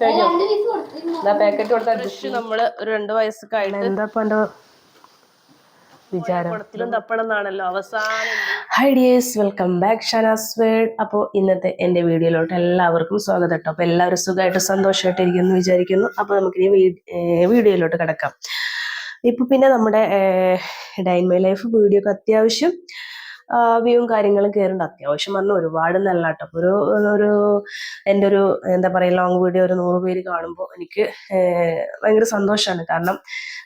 കഴിഞ്ഞോ? രണ്ട് നമ്മൾ വയസ്സൊക്കെ ആയിട്ട് എന്താ വിചാരം? അവസാനം. Hi dears welcome back Shanaz world അപ്പോൾ ഇന്നത്തെ എന്റെ വീഡിയോയിലോട്ട് എല്ലാവർക്കും സ്വാഗതം കേട്ടോ. അപ്പോൾ എല്ലാവരും സുഖമായിട്ട് സന്തോഷമായിട്ട് ഇരിക്കുന്നു വിചാരിക്കുന്നു. അപ്പോൾ നമുക്ക് ഈ വീഡിയോയിലോട്ട് കിടക്കാം. ഇപ്പൊ പിന്നെ നമ്മുടെ ഡൈൻ മൈ ലൈഫ് വീഡിയോ ഒക്കെ അത്യാവശ്യം വ്യൂവും കാര്യങ്ങളും കയറുന്നുണ്ട് അത്യാവശ്യം പറഞ്ഞാൽ ഒരുപാട് നല്ല കേട്ടോ ഒരു ഒരു എന്റെ ഒരു എന്താ പറയുക ലോങ് വീഡിയോ ഒരു നൂറ് പേര് കാണുമ്പോൾ എനിക്ക് ഭയങ്കര സന്തോഷമാണ് കാരണം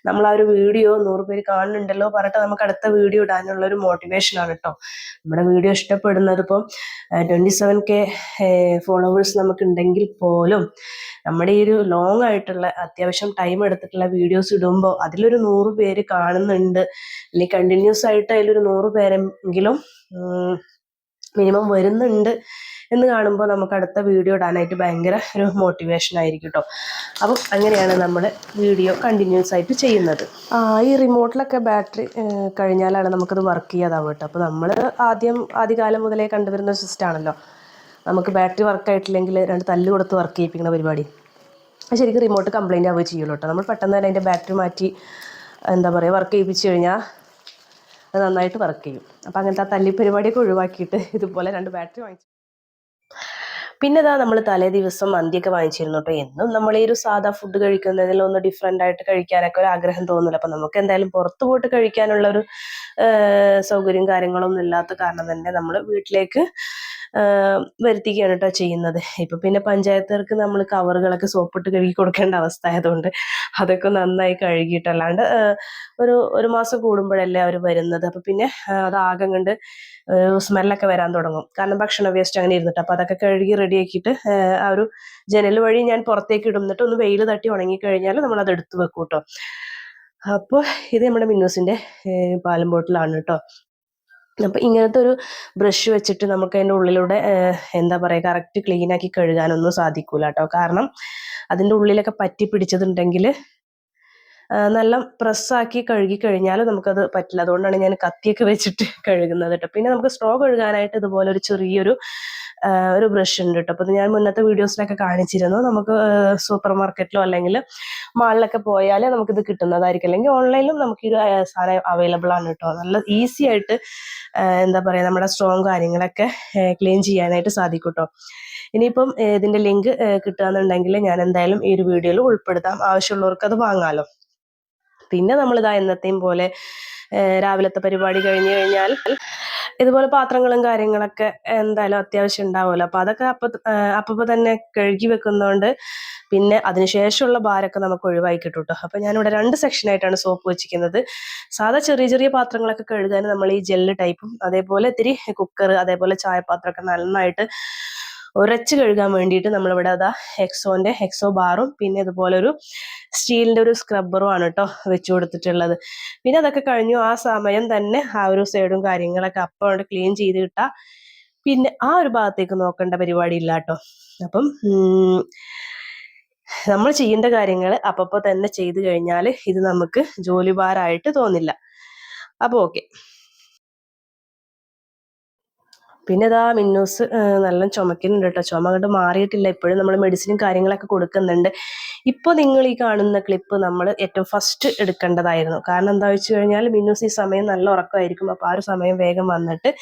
നമ്മൾ ആ ഒരു വീഡിയോ നൂറ് പേര് കാണുന്നുണ്ടല്ലോ പറഞ്ഞിട്ട് നമുക്ക് അടുത്ത വീഡിയോ ഇടാനുള്ള ഒരു മോട്ടിവേഷൻ ആണ് കേട്ടോ നമ്മുടെ വീഡിയോ ഇഷ്ടപ്പെടുന്നത് ഇപ്പം ട്വന്റി സെവൻ കെ ഫോളോവേഴ്സ് നമുക്ക് ഉണ്ടെങ്കിൽ പോലും നമ്മുടെ ഈ ഒരു ലോങ് ആയിട്ടുള്ള അത്യാവശ്യം ടൈം എടുത്തിട്ടുള്ള വീഡിയോസ് ഇടുമ്പോൾ അതിലൊരു നൂറ് പേര് കാണുന്നുണ്ട്. അല്ലെങ്കിൽ കണ്ടിന്യൂസ് ആയിട്ട് അതിലൊരു നൂറ് പേരെങ്കിലും മിനിമം വരുന്നുണ്ട് എന്ന് കാണുമ്പോൾ നമുക്ക് അടുത്ത വീഡിയോ ഇടാനായിട്ട് ഭയങ്കര ഒരു മോട്ടിവേഷൻ ആയിരിക്കും കേട്ടോ അപ്പം അങ്ങനെയാണ് നമ്മൾ വീഡിയോ കണ്ടിന്യൂസ് ആയിട്ട് ചെയ്യുന്നത്. ആ, ഈ റിമോട്ടിലൊക്കെ ബാറ്ററി കഴിഞ്ഞാലാണ് നമുക്കത് വർക്ക് ചെയ്യാതാവും കേട്ടോ അപ്പോൾ നമ്മൾ ആദ്യം ആദ്യകാലം മുതലേ കണ്ടുവരുന്ന സിസ്റ്റം ആണല്ലോ. നമുക്ക് ബാറ്ററി വർക്ക് ആയിട്ടില്ലെങ്കിൽ രണ്ട് തല്ല് കൊടുത്ത് വർക്ക് ചെയ്യിപ്പിക്കുന്ന പരിപാടി. ശരിക്കും റിമോട്ട് കംപ്ലൈന്റ് ആവുകയും ചെയ്യുള്ളൂ കേട്ടോ നമ്മൾ പെട്ടെന്ന് തന്നെ അതിന്റെ ബാറ്ററി മാറ്റി എന്താ പറയുക വർക്ക് ചെയ്യിപ്പിച്ച് കഴിഞ്ഞാൽ അത് നന്നായിട്ട് വർക്ക് ചെയ്യും. അപ്പോൾ അങ്ങനത്തെ ആ തല്ലി പരിപാടിയൊക്കെ ഒഴിവാക്കിയിട്ട് ഇതുപോലെ രണ്ട് ബാറ്ററി വാങ്ങിച്ചു പിന്നെ ഇതാ നമ്മൾ തലേ ദിവസം മന്തിയൊക്കെ വാങ്ങിച്ചിരുന്നു കേട്ടോ എന്നും നമ്മൾ ഈ ഒരു സാധാ ഫുഡ് കഴിക്കുന്നതിൽ ഒന്ന് ഡിഫറെന്റ് ആയിട്ട് കഴിക്കാനൊക്കെ ഒരു ആഗ്രഹം തോന്നില്ല അപ്പം നമുക്ക് എന്തായാലും പുറത്തു പോയിട്ട് കഴിക്കാനുള്ള ഒരു സൗകര്യം കാര്യങ്ങളൊന്നും ഇല്ലാത്ത കാരണം തന്നെ നമ്മൾ വീട്ടിലേക്ക് വരുത്തിക്കുകയാണ് കേട്ടോ ചെയ്യുന്നത്. ഇപ്പൊ പിന്നെ പഞ്ചായത്തുകാർക്ക് നമ്മൾ കവറുകളൊക്കെ സോപ്പിട്ട് കഴുകി കൊടുക്കേണ്ട അവസ്ഥ ആയതുകൊണ്ട് അതൊക്കെ നന്നായി കഴുകിയിട്ടല്ലാണ്ട് ഒരു ഒരു മാസം കൂടുമ്പോഴല്ലേ അവർ വരുന്നത്. അപ്പൊ പിന്നെ അത് ആകെ കണ്ട് സ്മെല്ലൊക്കെ വരാൻ തുടങ്ങും. കാരണം ഭക്ഷണ വേസ്റ്റ് അങ്ങനെ ഇരുന്നിട്ട്. അപ്പൊ അതൊക്കെ കഴുകി റെഡിയാക്കിയിട്ട് ആ ഒരു ജനൽ വഴി ഞാൻ പുറത്തേക്ക് ഇടും. എന്നിട്ട് ഒന്ന് വെയിൽ തട്ടി ഉണങ്ങി കഴിഞ്ഞാൽ നമ്മൾ അത് എടുത്തു വെക്കും കേട്ടോ അപ്പോൾ ഇത് നമ്മുടെ മിന്നൂസിന്റെ പാലം ബോട്ടിലാണ് കേട്ടോ അപ്പം ഇങ്ങനത്തെ ഒരു ബ്രഷ് വെച്ചിട്ട് നമുക്ക് അതിന്റെ ഉള്ളിലൂടെ എന്താ പറയുക കറക്റ്റ് ക്ലീൻ ആക്കി കഴുകാനൊന്നും സാധിക്കൂല കേട്ടോ കാരണം അതിന്റെ ഉള്ളിലൊക്കെ പറ്റി പിടിച്ചതുണ്ടെങ്കിൽ നല്ല പ്രസ്സാക്കി കഴുകി കഴിഞ്ഞാൽ നമുക്കത് പറ്റില്ല. അതുകൊണ്ടാണ് ഞാൻ കത്തിയൊക്കെ വെച്ചിട്ട് കഴുകുന്നത് കേട്ടോ പിന്നെ നമുക്ക് സ്ട്രോ കഴുകാനായിട്ട് ഇതുപോലെ ഒരു ചെറിയൊരു ഒരു ബ്രഷ് ഉണ്ട് കേട്ടോ അപ്പോൾ ഞാൻ മുന്നത്തെ വീഡിയോസിലൊക്കെ കാണിച്ചിരുന്നു. നമുക്ക് സൂപ്പർ മാർക്കറ്റിലോ അല്ലെങ്കിൽ മാളിലൊക്കെ പോയാൽ നമുക്കിത് കിട്ടുന്നതായിരിക്കും. അല്ലെങ്കിൽ ഓൺലൈനിലും നമുക്ക് ഈ സാധനം അവൈലബിൾ ആണ് കേട്ടോ നല്ല ഈസി ആയിട്ട് എന്താ പറയുക നമ്മുടെ സ്ട്രോങ് കാര്യങ്ങളൊക്കെ ക്ലീൻ ചെയ്യാനായിട്ട് സാധിക്കും കേട്ടോ ഇനിയിപ്പം ഇതിന്റെ ലിങ്ക് കിട്ടുകയെന്നുണ്ടെങ്കിൽ ഞാൻ എന്തായാലും ഈ ഒരു വീഡിയോയിൽ ഉൾപ്പെടുത്താം. ആവശ്യമുള്ളവർക്ക് അത് വാങ്ങാലോ. പിന്നെ നമ്മളിതാ എന്നത്തെയും പോലെ രാവിലത്തെ പരിപാടി കഴിഞ്ഞു കഴിഞ്ഞാൽ ഇതുപോലെ പാത്രങ്ങളും കാര്യങ്ങളൊക്കെ എന്തായാലും അത്യാവശ്യം ഉണ്ടാവുമല്ലോ. അപ്പൊ അതൊക്കെ അപ്പൊ അപ്പൊ തന്നെ കഴുകി വെക്കുന്നതുകൊണ്ട് പിന്നെ അതിനുശേഷമുള്ള ഭാരമൊക്കെ നമുക്ക് ഒഴിവാക്കി കിട്ടും കേട്ടോ ഞാനിവിടെ രണ്ട് സെക്ഷനായിട്ടാണ് സോപ്പ് വെച്ചിരിക്കുന്നത്. സാധാ ചെറിയ ചെറിയ പാത്രങ്ങളൊക്കെ കഴുകാൻ നമ്മൾ ഈ ജെല്ല് ടൈപ്പും അതേപോലെ ഇത്തിരി കുക്കർ അതേപോലെ ചായപാത്രമൊക്കെ നന്നായിട്ട് ഉരച്ച് കഴുകാൻ വേണ്ടിയിട്ട് നമ്മളിവിടെ അതാ എക്സോന്റെ എക്സോ ബാറും പിന്നെ ഇതുപോലെ ഒരു സ്റ്റീലിന്റെ ഒരു സ്ക്രബ്ബറും ആണ് കേട്ടോ വെച്ചു കൊടുത്തിട്ടുള്ളത്. പിന്നെ അതൊക്കെ കഴിഞ്ഞു. ആ സമയം തന്നെ ആ ഒരു സൈഡും കാര്യങ്ങളൊക്കെ അപ്പം ക്ലീൻ ചെയ്ത് കിട്ടാ പിന്നെ ആ ഒരു ഭാഗത്തേക്ക് നോക്കേണ്ട പരിപാടി ഇല്ല കേട്ടോ അപ്പം നമ്മൾ ചെയ്യേണ്ട കാര്യങ്ങൾ അപ്പപ്പോൾ തന്നെ ചെയ്തു കഴിഞ്ഞാൽ ഇത് നമുക്ക് ജോലിഭാരമായിട്ട് തോന്നില്ല. അപ്പോൾ ഓക്കെ. പിന്നെ ഇതാ മിന്നൂസ് നല്ല ചുമക്കുന്നുണ്ട് കേട്ടോ ചുമ അങ്ങോട്ട് മാറിയിട്ടില്ല. ഇപ്പോഴും നമ്മൾ മെഡിസിനും കാര്യങ്ങളൊക്കെ കൊടുക്കുന്നുണ്ട്. ഇപ്പോൾ നിങ്ങൾ ഈ കാണുന്ന ക്ലിപ്പ് നമ്മൾ ഏറ്റവും ഫസ്റ്റ് എടുക്കേണ്ടതായിരുന്നു. കാരണം എന്താ വെച്ച് കഴിഞ്ഞാൽ മിന്നൂസ് ഈ സമയം നല്ല ഉറക്കമായിരിക്കും. അപ്പോൾ ആ ഒരു സമയം വേഗം വന്നിട്ട്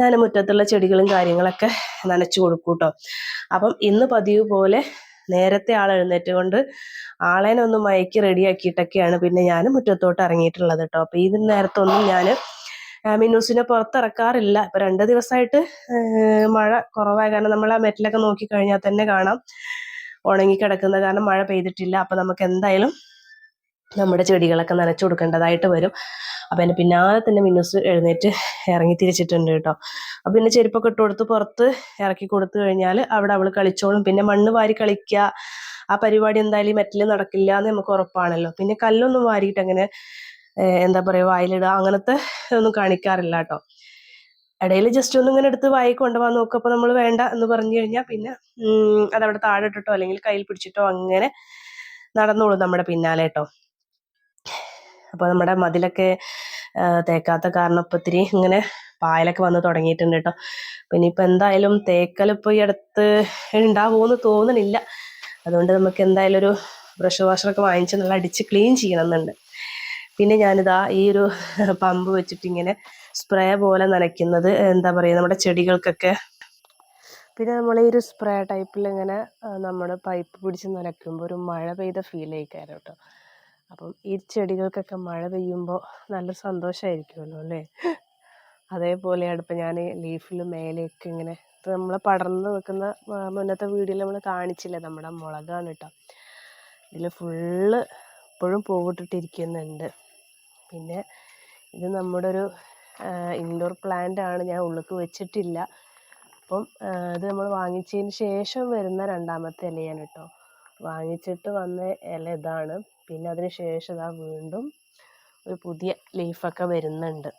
ഞാൻ മുറ്റത്തുള്ള ചെടികളും കാര്യങ്ങളൊക്കെ നനച്ചു കൊടുക്കും കേട്ടോ അപ്പം ഇന്ന് പതിവ് പോലെ നേരത്തെ ആൾ എഴുന്നേറ്റ് കൊണ്ട് ആളേനെ ഒന്ന് മയക്കി റെഡിയാക്കിയിട്ടൊക്കെയാണ് പിന്നെ ഞാൻ മുറ്റത്തോട്ട് ഇറങ്ങിയിട്ടുള്ളത് കേട്ടോ അപ്പോൾ ഈ നേരത്തൊന്നും ഞാൻ മിന്നൂസിനെ പുറത്തിറക്കാറില്ല. ഇപ്പൊ രണ്ട് ദിവസമായിട്ട് മഴ കുറവായ കാരണം നമ്മൾ ആ മെറ്റിലൊക്കെ നോക്കി കഴിഞ്ഞാൽ തന്നെ കാണാം. ഉണങ്ങി കിടക്കുന്ന കാരണം മഴ പെയ്തിട്ടില്ല. അപ്പൊ നമുക്ക് എന്തായാലും നമ്മുടെ ചെടികളൊക്കെ നനച്ചു കൊടുക്കേണ്ടതായിട്ട് വരും. അപ്പൊ എന്നെ പിന്നാലെ തന്നെ മിന്നൂസ് എഴുന്നേറ്റ് ഇറങ്ങി തിരിച്ചിട്ടുണ്ട് കേട്ടോ. അപ്പൊ പിന്നെ ചെരുപ്പൊക്കെ ഇട്ട് കൊടുത്ത് പുറത്ത് ഇറക്കി കൊടുത്തു കഴിഞ്ഞാൽ അവിടെ അവൾ കളിച്ചോളും. പിന്നെ മണ്ണ് വാരി കളിക്കുക ആ പരിപാടി എന്തായാലും മെറ്റിൽ നടക്കില്ല എന്ന് നമുക്ക് ഉറപ്പാണല്ലോ. പിന്നെ കല്ലൊന്നും വാരിയിട്ട് അങ്ങനെ എന്താ പറയുക വായിലിടുക അങ്ങനത്തെ ഒന്നും കാണിക്കാറില്ല കേട്ടോ ഇടയിൽ ജസ്റ്റ് ഒന്നും ഇങ്ങനെ എടുത്ത് വായി കൊണ്ടുപോകാൻ നോക്കപ്പോ നമ്മൾ വേണ്ട എന്ന് പറഞ്ഞു കഴിഞ്ഞാൽ പിന്നെ അതവിടെ താഴെ ഇട്ടിട്ടോ അല്ലെങ്കിൽ കയ്യിൽ പിടിച്ചിട്ടോ അങ്ങനെ നടന്നോളൂ നമ്മുടെ പിന്നാലെ കേട്ടോ അപ്പോൾ നമ്മുടെ മതിലൊക്കെ തേക്കാത്ത കാരണം ഇപ്പം ഇത്തിരി ഇങ്ങനെ പായലൊക്കെ വന്ന് തുടങ്ങിയിട്ടുണ്ട് കേട്ടോ പിന്നെ ഇപ്പം എന്തായാലും തേക്കൽ ഇപ്പോൾ ഈ അടുത്ത് ഉണ്ടാവുമെന്ന് തോന്നണില്ല. അതുകൊണ്ട് നമുക്ക് എന്തായാലും ഒരു ബ്രഷ് വാഷറൊക്കെ വാങ്ങിച്ച് നല്ല അടിച്ച് ക്ലീൻ ചെയ്യണമെന്നുണ്ട് പിന്നെ ഞാനിതാ ഈ ഒരു പമ്പ് വെച്ചിട്ട് ഇങ്ങനെ സ്പ്രേ പോലെ നനയ്ക്കുന്നത് എന്താ പറയുക നമ്മുടെ ചെടികൾക്കൊക്കെ. പിന്നെ നമ്മൾ ഈ ഒരു സ്പ്രേ ടൈപ്പിൽ ഇങ്ങനെ നമ്മൾ പൈപ്പ് പിടിച്ച് നനയ്ക്കുമ്പോൾ ഒരു മഴ പെയ്ത ഫീൽ ആയിക്കാരം കേട്ടോ അപ്പം ഈ ചെടികൾക്കൊക്കെ മഴ പെയ്യുമ്പോൾ നല്ല സന്തോഷമായിരിക്കുമല്ലോ അല്ലേ? അതേപോലെയാണ് ഇപ്പം ഞാൻ ലീഫിൽ മേലെയൊക്കെ ഇങ്ങനെ ഇപ്പം നമ്മൾ പടർന്ന് നിൽക്കുന്ന മുന്നത്തെ വീഡിയോയിൽ നമ്മൾ കാണിച്ചില്ലേ നമ്മുടെ മുളകാണ് കേട്ടോ ഇതിൽ ഫുള്ള് ഇപ്പോഴും പൂവിട്ടിട്ടിരിക്കുന്നുണ്ട്. പിന്നെ ഇത് നമ്മുടെ ഒരു ഇൻഡോർ പ്ലാന്റ് ആണ്. ഞാൻ ഉള്ളിലേക്ക് വെച്ചിട്ടില്ല. അപ്പം ഇത് നമ്മൾ വാങ്ങിച്ചതിന് ശേഷം വരുന്ന രണ്ടാമത്തെ ഇലയാണ് കേട്ടോ. വാങ്ങിച്ചിട്ട് വന്ന ഇല ഇതാണ്. പിന്നെ അതിന് ശേഷം ഇതാ വീണ്ടും ഒരു പുതിയ ലീഫൊക്കെ വരുന്നുണ്ട്.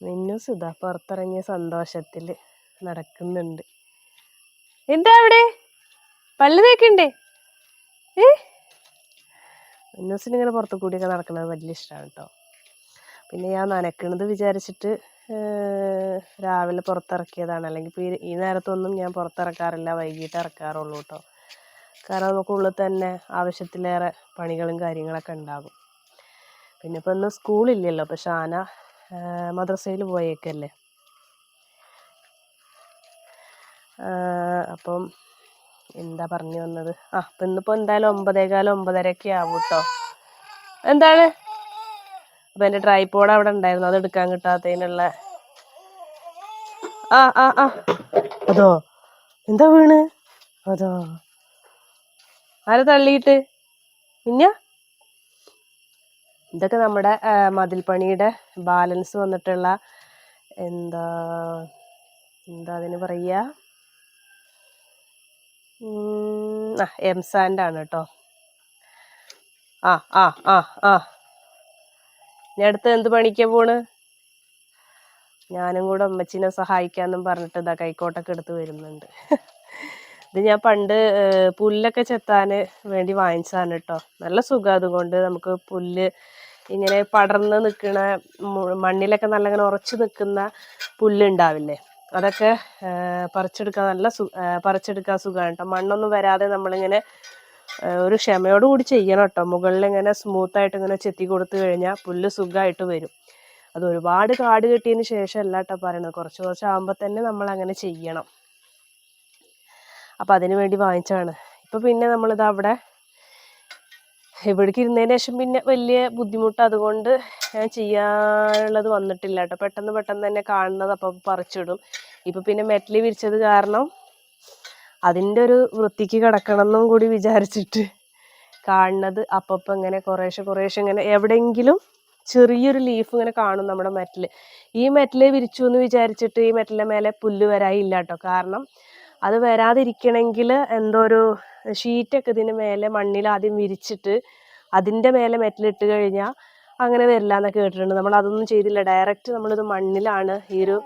നിന്നു ഇതാ പുറത്തിറങ്ങിയ സന്തോഷത്തിൽ നടക്കുന്നുണ്ട്. എന്താ അവിടെ? പല്ല് തേക്കണ്ടേ? ഏ? ഇങ്ങനെ പുറത്തു കൂടിയൊക്കെ നടക്കുന്നത് വലിയ ഇഷ്ടമാണ് കേട്ടോ പിന്നെ ഞാൻ നനക്കണത് വിചാരിച്ചിട്ട് രാവിലെ പുറത്തിറക്കിയതാണ്. അല്ലെങ്കിൽ ഇപ്പോൾ ഈ- നേരത്തൊന്നും ഞാൻ പുറത്തിറക്കാറില്ല. വൈകിട്ട് ഇറക്കാറുള്ളൂ കേട്ടോ കാരണം നമുക്ക് ഉള്ളിൽ തന്നെ ആവശ്യത്തിലേറെ പണികളും കാര്യങ്ങളൊക്കെ ഉണ്ടാകും. പിന്നെ ഇപ്പം ഇന്ന് സ്കൂളില്ലല്ലോ. അപ്പോൾ ഷാന മദ്രസയിൽ പോയേക്കല്ലേ. അപ്പം എന്താ പറഞ്ഞു വന്നത്? ആ അപ്പം ഇന്നിപ്പോൾ എന്തായാലും ഒമ്പതേകാലം ഒമ്പതരയൊക്കെ ആവും കേട്ടോ എന്താണ്? അപ്പം എന്റെ ട്രൈപോഡ് അവിടെ ഉണ്ടായിരുന്നു. അത് എടുക്കാൻ കിട്ടാത്തതിനുള്ള ആ ആ ആ. അതോ? എന്താ വീണ്? അതോ? ആരെ തള്ളിയിട്ട്? പിന്നെ ഇതൊക്കെ നമ്മുടെ മതിൽപ്പണിയുടെ ബാലൻസ് വന്നിട്ടുള്ള എന്താ എന്താ അതിന് പറയുക ആ എം സാൻഡാണ് കേട്ടോ. ആ ആ ആ ആ. ഇനി അടുത്ത് എന്ത് പണിക്കാ പോണ്? ഞാനും കൂടെ അമ്മച്ചിനെ സഹായിക്കാന്നും പറഞ്ഞിട്ട് ഇതാ കൈക്കോട്ടൊക്കെ എടുത്ത് വരുന്നുണ്ട്. ഇത് ഞാൻ പണ്ട് പുല്ലൊക്കെ ചെത്താൻ വേണ്ടി വാങ്ങിച്ചതാണ് കേട്ടോ. നല്ല സുഖം അതുകൊണ്ട് നമുക്ക് പുല്ല് ഇങ്ങനെ പടർന്ന് നിൽക്കുന്ന മണ്ണിലൊക്കെ നല്ല ഉറച്ചു നിൽക്കുന്ന പുല്ലുണ്ടാവില്ലേ അതൊക്കെ പറിച്ചെടുക്കാൻ നല്ല സു പറിച്ചെടുക്കാൻ സുഖമാണ് കേട്ടോ മണ്ണൊന്നും വരാതെ നമ്മളിങ്ങനെ ഒരു ക്ഷമയോട് കൂടി ചെയ്യണം കേട്ടോ മുകളിൽ ഇങ്ങനെ സ്മൂത്തായിട്ട് ഇങ്ങനെ ചെത്തി കൊടുത്തു കഴിഞ്ഞാൽ പുല്ല് സുഖമായിട്ട് വരും. അത് ഒരുപാട് കാട് കിട്ടിയതിന് ശേഷം അല്ല കേട്ടോ പറയണത്. കുറച്ച് കുറച്ച് ആകുമ്പോൾ തന്നെ നമ്മൾ അങ്ങനെ ചെയ്യണം. അപ്പം അതിന് വേണ്ടി വാങ്ങിച്ചതാണ്. ഇപ്പം പിന്നെ നമ്മളിത് അവിടെ ഇവിടേക്ക് ഇരുന്നതിന് ശേഷം പിന്നെ വലിയ ബുദ്ധിമുട്ട് അതുകൊണ്ട് ഞാൻ ചെയ്യാനുള്ളത് വന്നിട്ടില്ല കേട്ടോ. പെട്ടെന്ന് പെട്ടെന്ന് തന്നെ കാണുന്നത് അപ്പം പറിച്ചിടും. ഇപ്പം പിന്നെ മെറ്റൽ വിരിച്ചത് കാരണം അതിന്റെ ഒരു വൃത്തിക്ക് കിടക്കണം എന്നും കൂടി വിചാരിച്ചിട്ട് കാണുന്നത്. അപ്പം ഇങ്ങനെ കുറേശ്ശെ കുറേശ്ശെ ഇങ്ങനെ എവിടെയെങ്കിലും ചെറിയൊരു ലീഫ് ഇങ്ങനെ കാണും നമ്മുടെ മെറ്റൽ ഈ മെറ്റൽ വിരിച്ചു എന്ന് വിചാരിച്ചിട്ട് ഈ മെറ്റലിന്റെ മേലെ പുല്ല് വരായില്ല കേട്ടോ. കാരണം അത് വരാതിരിക്കണമെങ്കിൽ എന്തോ ഒരു ഷീറ്റൊക്കെ ഇതിന് മേലെ മണ്ണിൽ ആദ്യം വിരിച്ചിട്ട് അതിന്റെ മേലെ മെറ്റലിട്ട് കഴിഞ്ഞാൽ അങ്ങനെ വരില്ല എന്നൊക്കെ കേട്ടിട്ടുണ്ട്. നമ്മൾ അതൊന്നും ചെയ്തില്ല. ഡയറക്റ്റ് നമ്മളിത് മണ്ണിലാണ് ഈ ഒരു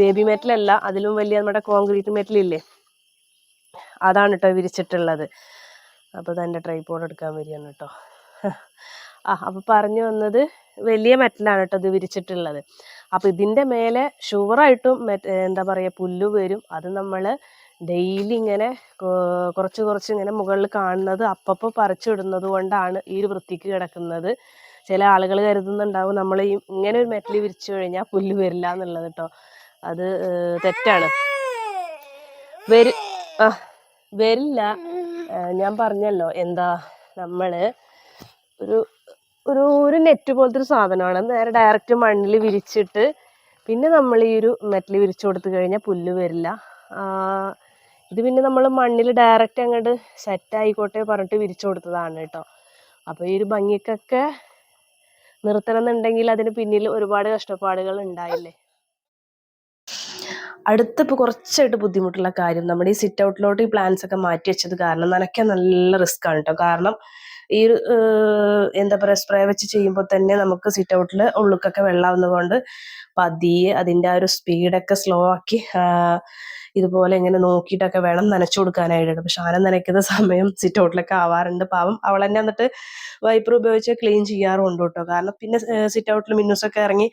ബേബി മെറ്റലല്ല അതിലും വലിയ നമ്മുടെ കോൺക്രീറ്റ് മെറ്റലില്ലേ അതാണ് കേട്ടോ വിരിച്ചിട്ടുള്ളത്. അപ്പോൾ തന്റെ ട്രൈപോഡ് എടുക്കാൻ വരികയാണ് കേട്ടോ ആ അപ്പോൾ പറഞ്ഞു വന്നത് വലിയ മെറ്റലാണ് കേട്ടോ ഇത് വിരിച്ചിട്ടുള്ളത്. അപ്പോൾ ഇതിന്റെ മേലെ ഷുവറായിട്ടും എന്താ പറയുക പുല്ല് വരും. അത് നമ്മൾ ഡെയിലി ഇങ്ങനെ കുറച്ച് കുറച്ച് ഇങ്ങനെ മുകളിൽ കാണുന്നത് അപ്പപ്പോൾ പറിച്ചിടുന്നത് കൊണ്ടാണ് ഈ ഒരു വൃത്തിക്ക് കിടക്കുന്നത്. ചില ആളുകൾ കരുതുന്നുണ്ടാവും നമ്മൾ ഈ ഇങ്ങനെ ഒരു മെറ്റൽ വിരിച്ചു കഴിഞ്ഞാൽ പുല്ല് വരില്ല എന്നുള്ളത് കേട്ടോ അത് തെറ്റാണ്. വരു ആ വരില്ല. ഞാൻ പറഞ്ഞല്ലോ എന്താ നമ്മൾ ഒരു ഒരു ഒരു നെറ്റ് പോലത്തെ ഒരു സാധനമാണ്. നേരെ ഡയറക്റ്റ് മണ്ണിൽ വിരിച്ചിട്ട് പിന്നെ നമ്മൾ ഈ ഒരു മെറ്റൽ വിരിച്ചു കൊടുത്തു കഴിഞ്ഞാൽ പുല്ല് വരില്ല. ഇത് പിന്നെ നമ്മൾ മണ്ണിൽ ഡയറക്റ്റ് അങ്ങോട്ട് സെറ്റ് ആയിക്കോട്ടെ പറഞ്ഞിട്ട് വിരിച്ചു കൊടുത്തതാണ് കേട്ടോ. അപ്പോൾ ഈ ഒരു ഭംഗിക്കൊക്കെ നിർത്തണം എന്നുണ്ടെങ്കിൽ അതിന് പിന്നിൽ ഒരുപാട് കഷ്ടപ്പാടുകൾ ഉണ്ടായില്ലേ? അടുത്തിപ്പോൾ കുറച്ചായിട്ട് ബുദ്ധിമുട്ടുള്ള കാര്യം നമ്മുടെ ഈ സിറ്റ് ഔട്ടിലോട്ട് ഈ പ്ലാന്റ്സ് ഒക്കെ മാറ്റി വെച്ചത് കാരണം നനയ്ക്കാൻ നല്ല റിസ്ക് ആണ് കേട്ടോ. കാരണം ഈ ഒരു എന്താ പറയുക സ്പ്രേ വെച്ച് ചെയ്യുമ്പോൾ തന്നെ നമുക്ക് സിറ്റ് ഔട്ടിൽ ഉള്ളുക്കൊക്കെ വെള്ളാവുന്നതുകൊണ്ട് പതിയെ അതിന്റെ ആ ഒരു സ്പീഡൊക്കെ സ്ലോ ആക്കി ഇതുപോലെ ഇങ്ങനെ നോക്കിയിട്ടൊക്കെ വേണം നനച്ചു കൊടുക്കാനായിട്ട്. പക്ഷെ ആന നനയ്ക്കുന്ന സമയം സിറ്റ് ഔട്ടിലൊക്കെ ആവാറുണ്ട്. പാവം അവൾ തന്നെ എന്നിട്ട് വൈപ്പർ ഉപയോഗിച്ച് ക്ലീൻ ചെയ്യാറുണ്ട് കേട്ടോ. കാരണം പിന്നെ സിറ്റ് ഔട്ടിൽ മിന്നൂസൊക്കെ ഇറങ്ങി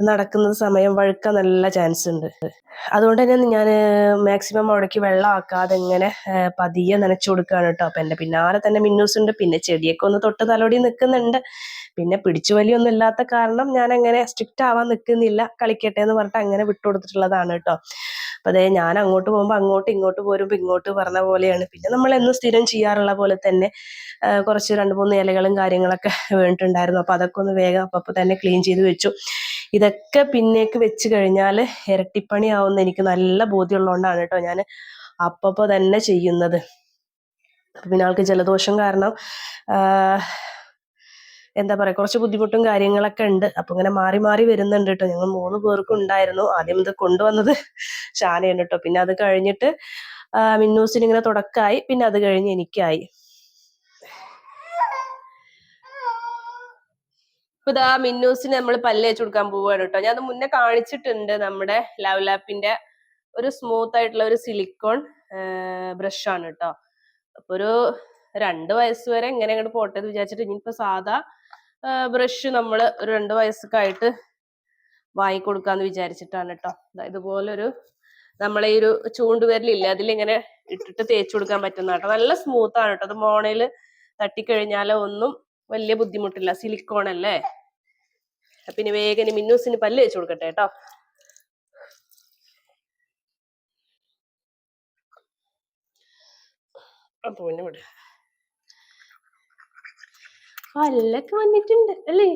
നടക്കുന്ന സമയം വഴുക്കാൻ നല്ല ചാൻസ് ഉണ്ട്. അതുകൊണ്ട് തന്നെ ഞാൻ മാക്സിമം അവിടേക്ക് വെള്ളം ആക്കാതെ ഇങ്ങനെ പതിയെ നനച്ചു കൊടുക്കുകയാണ് കേട്ടോ. അപ്പം എന്റെ പിന്നാലെ തന്നെ മിന്നൂസ് ഉണ്ട്. പിന്നെ ചെടിയൊക്കെ ഒന്ന് തൊട്ട് തലോടി നിൽക്കുന്നുണ്ട്. പിന്നെ പിടിച്ചു വലിയൊന്നും ഇല്ലാത്ത കാരണം ഞാൻ അങ്ങനെ സ്ട്രിക്റ്റ് ആവാൻ നിൽക്കുന്നില്ല. കളിക്കട്ടെ എന്ന് പറഞ്ഞിട്ട് അങ്ങനെ വിട്ടുകൊടുത്തിട്ടുള്ളതാണ് കേട്ടോ. അപ്പം അതേ ഞാൻ അങ്ങോട്ട് പോകുമ്പോൾ അങ്ങോട്ട് ഇങ്ങോട്ട് പോരുമ്പോൾ ഇങ്ങോട്ട് പറഞ്ഞ പോലെയാണ്. പിന്നെ നമ്മൾ എന്നും സ്ഥിരം ചെയ്യാറുള്ള പോലെ തന്നെ കുറച്ച് രണ്ട് മൂന്ന് ഇലകളും കാര്യങ്ങളൊക്കെ വീണിട്ടുണ്ടായിരുന്നു അപ്പോൾ അതൊക്കെ ഒന്ന് വേഗം അപ്പം തന്നെ ക്ലീൻ ചെയ്ത് വെച്ചു. ഇതൊക്കെ പിന്നേക്ക് വെച്ച് കഴിഞ്ഞാൽ ഇരട്ടിപ്പണിയാവുമെന്ന് എനിക്ക് നല്ല ബോധ്യമുള്ളതുകൊണ്ടാണ് കേട്ടോ ഞാൻ അപ്പപ്പോൾ തന്നെ ചെയ്യുന്നത്. പിന്നെ ആൾക്ക് ജലദോഷം കാരണം എന്താ പറയുക കുറച്ച് ബുദ്ധിമുട്ടും കാര്യങ്ങളൊക്കെ ഉണ്ട്. അപ്പൊ ഇങ്ങനെ മാറി മാറി വരുന്നുണ്ട് കേട്ടോ. ഞങ്ങൾ മൂന്ന് പേർക്കും ഉണ്ടായിരുന്നു. ആദ്യം ഇത് കൊണ്ടുവന്നത് ഷാനയാണ് കേട്ടോ. പിന്നെ അത് കഴിഞ്ഞിട്ട് മിന്നൂസിന് ഇങ്ങനെ തുടക്കമായി. പിന്നെ അത് കഴിഞ്ഞ് എനിക്കായി. ഇപ്പൊ ഇതാ മിന്നൂസിന് നമ്മൾ പല്ല് വെച്ച് കൊടുക്കാൻ പോവുകയാണ് കേട്ടോ. ഞാൻ അത് മുന്നേ കാണിച്ചിട്ടുണ്ട് നമ്മുടെ ലവ് ലാപ്പിന്റെ ഒരു സ്മൂത്ത് ആയിട്ടുള്ള ഒരു സിലിക്കോൺ ബ്രഷ് ആണ് കേട്ടോ. അപ്പൊ ഒരു രണ്ട് വയസ്സ് വരെ ഇങ്ങനെ അങ്ങോട്ട് പോട്ടെ എന്ന് വിചാരിച്ചിട്ട് ഇനിയിപ്പോ സാധാ ബ്രഷ് നമ്മൾ ഒരു രണ്ട് വയസ്സൊക്കെ ആയിട്ട് വാങ്ങിക്കൊടുക്കാന്ന് വിചാരിച്ചിട്ടാണ് കേട്ടോ. ഇതുപോലൊരു നമ്മളെ ഈ ഒരു ചൂണ്ടുവിരലില്ലേ അതിലിങ്ങനെ ഇട്ടിട്ട് തേച്ചു കൊടുക്കാൻ പറ്റുന്ന കേട്ടോ. നല്ല സ്മൂത്ത് ആണ് കേട്ടോ. അത് മോണയിൽ തട്ടിക്കഴിഞ്ഞാലോ ഒന്നും വലിയ ബുദ്ധിമുട്ടില്ല. സിലിക്കോൺ അല്ലേ പിന്നെ ഇനി വേഗം ഇനി മിന്നൂസിന് പല്ല് വെച്ച് കൊടുക്കട്ടെ കേട്ടോ. പല്ലൊക്കെ വന്നിട്ടുണ്ട്. അല്ലേ?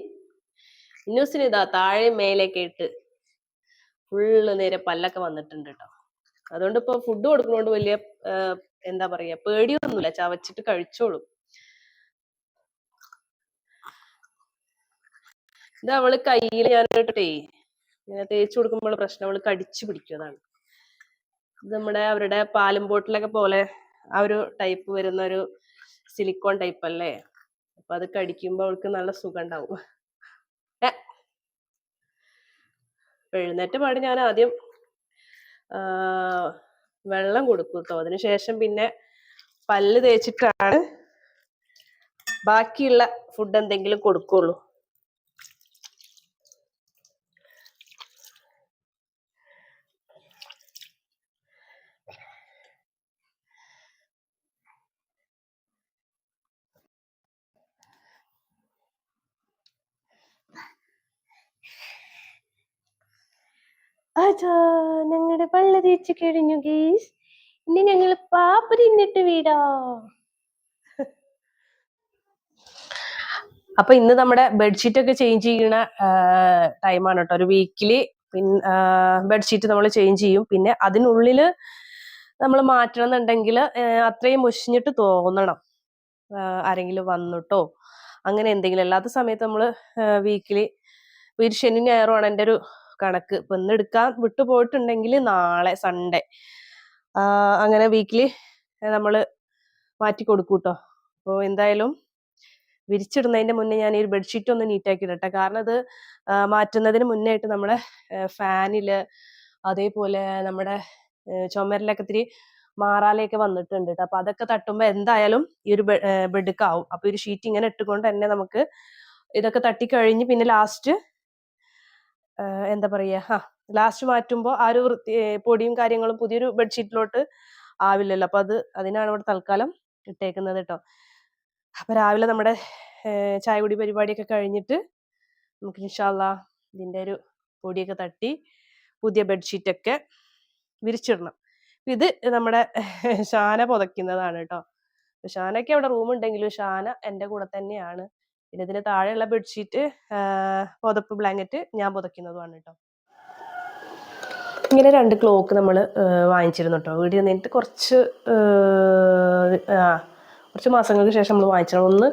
മിന്നൂസിന് ഇതാ താഴെ മേലേക്ക് കേട്ട് ഫുള്ള് നേരെ പല്ലൊക്കെ വന്നിട്ടുണ്ട് കേട്ടോ. അതുകൊണ്ട് ഇപ്പൊ ഫുഡ് കൊടുക്കുന്നോണ്ട് വലിയ എന്താ പറയാ പേടിയൊന്നുമില്ല. ചവച്ചിട്ട് കഴിച്ചോളും. ഇത് അവൾ കയ്യിൽ ഇട്ടിട്ടേ ഇങ്ങനെ തേച്ച് കൊടുക്കുമ്പോൾ പ്രശ്നം അവൾ കടിച്ചു പിടിക്കുന്നതാണ് ഇത് നമ്മുടെ അവരുടെ പാലും ബോട്ടിലൊക്കെ പോലെ ആ ഒരു ടൈപ്പ് വരുന്ന ഒരു സിലിക്കോൺ ടൈപ്പ് അല്ലേ അപ്പൊ അത് കടിക്കുമ്പോ അവൾക്ക് നല്ല സുഖം ഉണ്ടാവും എഴുന്നേറ്റ് പാട് ഞാൻ ആദ്യം വെള്ളം കൊടുക്കും കേട്ടോ അതിനുശേഷം പിന്നെ പല്ല് തേച്ചിട്ടാണ് ബാക്കിയുള്ള ഫുഡ് എന്തെങ്കിലും കൊടുക്കുള്ളൂ. അതാ ഞങ്ങളുടെ പള്ള തേച്ച് കഴിഞ്ഞു ഗീസ്. ഇനി ഞങ്ങൾ പാപ്പ തിന്നിട്ട് വീടാ. അപ്പൊ ഇന്ന് നമ്മുടെ ബെഡ്ഷീറ്റ് ഒക്കെ ചേഞ്ച് ചെയ്യുന്ന ടൈമാണ് കേട്ടോ. ഒരു വീക്കിലി പിന്നെ ബെഡ്ഷീറ്റ് നമ്മൾ ചേഞ്ച് ചെയ്യും. പിന്നെ അതിനുള്ളിൽ നമ്മൾ മാറ്റണം എന്നുണ്ടെങ്കിൽ അത്രയും മുഷിഞ്ഞിട്ട് തോന്നണം ആരെങ്കിലും വന്നിട്ടോ. അങ്ങനെ എന്തെങ്കിലും. അല്ലാത്ത സമയത്ത് നമ്മൾ വീക്കിലി ഒരു ശനി ഞായറുമാണ് എന്റെ ഒരു കണക്ക്. ഇപ്പൊ ഇന്ന് എടുക്കാൻ വിട്ടുപോയിട്ടുണ്ടെങ്കിൽ നാളെ സൺഡേ. അങ്ങനെ വീക്കിലി നമ്മൾ മാറ്റി കൊടുക്കും കേട്ടോ അപ്പോൾ എന്തായാലും വിരിച്ചിടുന്നതിന്റെ മുന്നേ ഞാൻ ഈ ബെഡ്ഷീറ്റ് ഒന്ന് നീറ്റാക്കി ഇടട്ടെ. കാരണം അത് മാറ്റുന്നതിന് മുന്നേ ആയിട്ട് നമ്മുടെ ഫാനിൽ അതേപോലെ നമ്മുടെ ചുമരിലൊക്കെ ഇത്തിരി മാറാലയൊക്കെ വന്നിട്ടുണ്ട് കേട്ടോ. അപ്പൊ അതൊക്കെ തട്ടുമ്പോ എന്തായാലും ഈ ഒരു ബെഡ് ആവും. അപ്പൊ ഒരു ഷീറ്റ് ഇങ്ങനെ ഇട്ടുകൊണ്ട് തന്നെ നമുക്ക് ഇതൊക്കെ തട്ടിക്കഴിഞ്ഞ് പിന്നെ ലാസ്റ്റ് എന്താ പറയാ ആ ലാസ്റ്റ് മാറ്റുമ്പോൾ ആ ഒരു വൃത്തി പൊടിയും കാര്യങ്ങളും പുതിയൊരു ബെഡ്ഷീറ്റിലോട്ട് ആവില്ലല്ലോ. അപ്പൊ അത് അതിനാണ് ഇവിടെ തൽക്കാലം ഇട്ടേക്കുന്നത് കേട്ടോ. അപ്പൊ രാവിലെ നമ്മുടെ ചായ പരിപാടിയൊക്കെ കഴിഞ്ഞിട്ട് നമുക്ക് ഇൻഷാല്ല ഇതിന്റെ ഒരു പൊടിയൊക്കെ തട്ടി പുതിയ ബെഡ്ഷീറ്റൊക്കെ വിരിച്ചിടണം. ഇത് നമ്മുടെ ഷാന പുതയ്ക്കുന്നതാണ് കേട്ടോ. ഷാനയ്ക്ക് അവിടെ റൂം ഉണ്ടെങ്കിലും ഷാന എന്റെ കൂടെ തന്നെയാണ് പിന്നെ ഇതിന് താഴെയുള്ള ബെഡ്ഷീറ്റ് പുതപ്പ് ബ്ലാങ്കറ്റ് ഞാൻ പുതയ്ക്കുന്നതുമാണ് കേട്ടോ ഇങ്ങനെ രണ്ട് ക്ലോക്ക് നമ്മൾ വാങ്ങിച്ചിരുന്നു കേട്ടോ വീട് നിന്നിട്ട് കുറച്ച് കുറച്ച് മാസങ്ങൾക്ക് ശേഷം നമ്മൾ വാങ്ങിച്ചത് ഒന്ന്